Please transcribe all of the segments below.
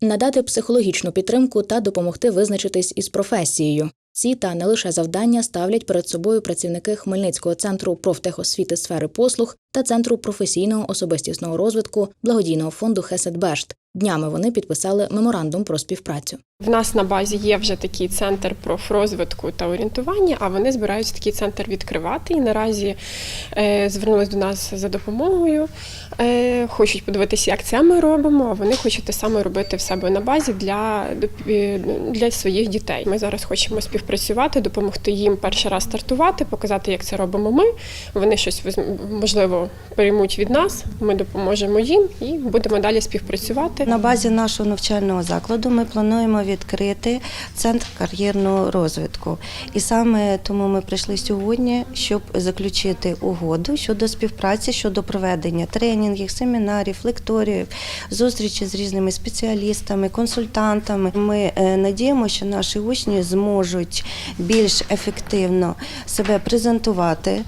надати психологічну підтримку та допомогти визначитись із професією. Ці та не лише завдання ставлять перед собою працівники Хмельницького центру профтехосвіти сфери послуг та центру професійного особистісного розвитку благодійного фонду Хеседбешт. Днями вони підписали меморандум про співпрацю. В нас на базі є вже такий центр профрозвитку та орієнтування, а вони збираються такий центр відкривати. І наразі е, звернулись до нас за допомогою. Е, хочуть подивитися, як це ми робимо. А вони хочуть те саме робити в себе на базі для, для своїх дітей. Ми зараз хочемо співпрацювати, допомогти їм перший раз стартувати, показати, як це робимо ми. Вони щось можливо приймуть від нас. Ми допоможемо їм і будемо далі співпрацювати. На базі нашого навчального закладу ми плануємо відкрити центр кар'єрного розвитку. І саме тому ми прийшли сьогодні, щоб заключити угоду щодо співпраці, щодо проведення тренінгів, семінарів, лекторіїв, зустрічі з різними спеціалістами, консультантами. Ми е, надіємося, що наші учні зможуть більш ефективно себе презентувати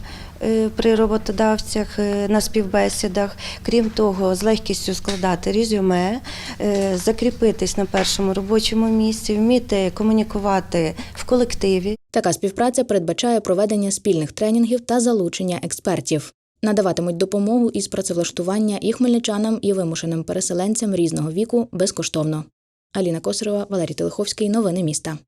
при роботодавцях е, на співбесідах. Крім того, з легкістю складати резюме, е, закріпитись на першому робочому місці, вміти комунікувати в колективі. Така співпраця передбачає проведення спільних тренінгів та залучення експертів. Надаватимуть допомогу із працевлаштування і хмельничанам, і вимушеним переселенцям різного віку безкоштовно. Аліна Косарова, Валерій Телеховський. Новини міста.